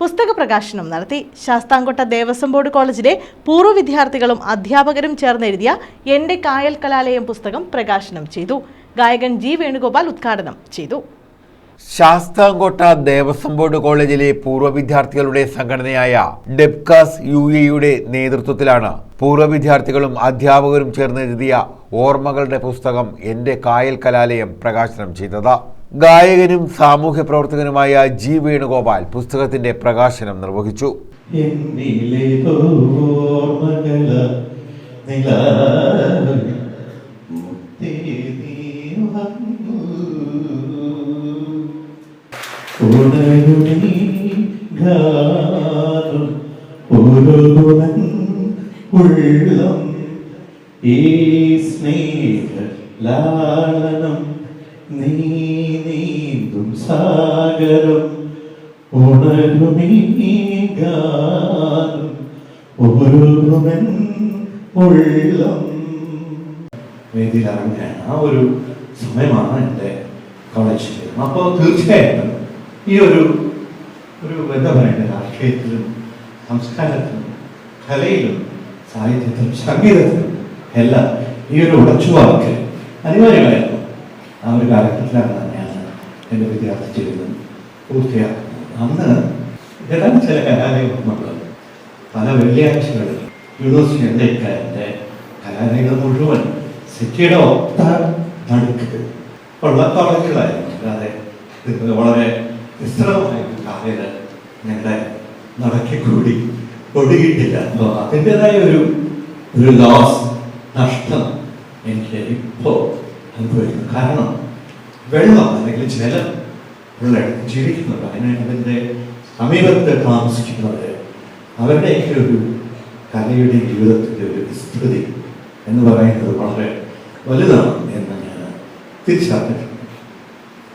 പുസ്തക പ്രകാശനം നടത്തി. ശാസ്താംകോട്ട ദേവസ്വം ബോർഡ് കോളേജിലെ പൂർവ വിദ്യാർത്ഥികളും അധ്യാപകരും ചേർന്നെഴുതിയ എന്റെ കായൽ കലാലയം പുസ്തകം പ്രകാശനം ചെയ്തു. ഗായകൻ ജി വേണുഗോപാൽ ഉദ്ഘാടനം ചെയ്തു. ശാസ്താംകോട്ട ദേവസ്വം ബോർഡ് കോളേജിലെ പൂർവ വിദ്യാർത്ഥികളുടെ സംഘടനയായ ഡെബ്കാസ് യു എയുടെ നേതൃത്വത്തിലാണ് പൂർവ വിദ്യാർത്ഥികളും അധ്യാപകരും ചേർന്ന് എഴുതിയ ഓർമ്മകളുടെ പുസ്തകം എന്റെ കായൽ കലാലയം പ്രകാശനം ചെയ്തത്. ഗായകനും സാമൂഹ്യ പ്രവർത്തകനുമായ ജി വേണുഗോപാൽ പുസ്തകത്തിന്റെ പ്രകാശനം നിർവഹിച്ചു. ഉള്ളം ഈ സ്നേഹ ലാളനം നീന്തും സാഗരം ഉണരുമീ ഗാനം ഉരുകുവൻ ഉള്ളം. വേദിയിലിറങ്ങാൻ ആ ഒരു സമയമാണ് എന്റെ അപ്പോൾ തീർച്ചയായിട്ടും ഈ ഒരു ഒരു എന്താ പറയണ്ടേ രാഷ്ട്രീയത്തിലും സംസ്കാരത്തിലും കലയിലും സാഹിത്യത്തിലും സംഗീതത്തിലും എല്ലാം ഈ ഒരു ഉടച്ചുവാക്ക് അനിവാര്യമായിരുന്നു. ആ ഒരു കാലഘട്ടത്തിലാണ് തന്നെയാണ് എന്റെ വിദ്യാർത്ഥി ജീവിതം പൂർത്തിയാക്കുന്നത് അന്ന് ഇതെല്ലാം ചില കലാലയ ഓർമ്മകൾ പല വെള്ളിയാഴ്ചകളിൽ യൂണിവേഴ്സിറ്റി എന്റെ കലാലയങ്ങൾ മുഴുവൻ സിറ്റിയുടെ ഒത്ത നടുക്ക് ഉള്ള കോളേജുകളായിരുന്നു. അല്ലാതെ വളരെ വിസ്തൃതമായ ഒരു കാലയിൽ ഞങ്ങളുടെ നടക്കിക്കൂടി ഒടുകിയിട്ടില്ല അപ്പോൾ അതിന്റെതായ ഒരു ഒരു ലോസ് നഷ്ടം എനിക്ക് ഇപ്പോൾ അനുഭവിക്കുന്നു കാരണം വെള്ളം അല്ലെങ്കിൽ ജലം ഉള്ള ജീവിക്കുന്നവർ അതിനായിട്ട് അതിന്റെ സമീപത്ത് താമസിക്കുന്നവർ അവരുടെയൊക്കെ ഒരു കലയുടെ ജീവിതത്തിന്റെ ഒരു വിസ്തൃതി എന്ന് പറയുന്നത് വളരെ വലുതാണ് എന്ന് ഞാൻ തിരിച്ചറിഞ്ഞിട്ടുണ്ട്.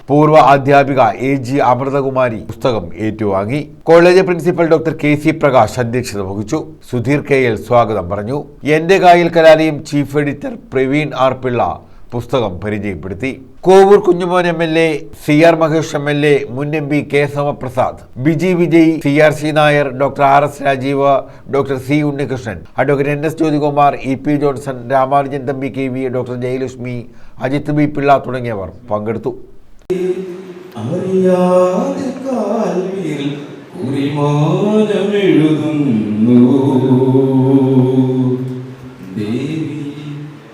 പൂർവ അധ്യാപിക എ ജി അമൃതകുമാരി പുസ്തകം ഏറ്റുവാങ്ങി. College principal doctor K C Prakash അധ്യക്ഷത വഹിച്ചു. സുധീർ കെ എൽ സ്വാഗതം പറഞ്ഞു. എന്റെ കായൽ കലാലയം chief editor Praveen R Pillai പുസ്തകം പരിചയപ്പെടുത്തി. Kovoor Kunjumon M L A C R Mahesh M L A മുൻ M P K Somaprasad Biji Vijay C R C Nair doctor R S Rajeev doctor C Unnikrishnan advocate N S Jyothikumar E P Johnson Ramanujan Thampi K V doctor Jayalakshmi Ajith B Pillai തുടങ്ങിയവർ പങ്കെടുത്തു. ദേവി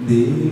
ദേവി.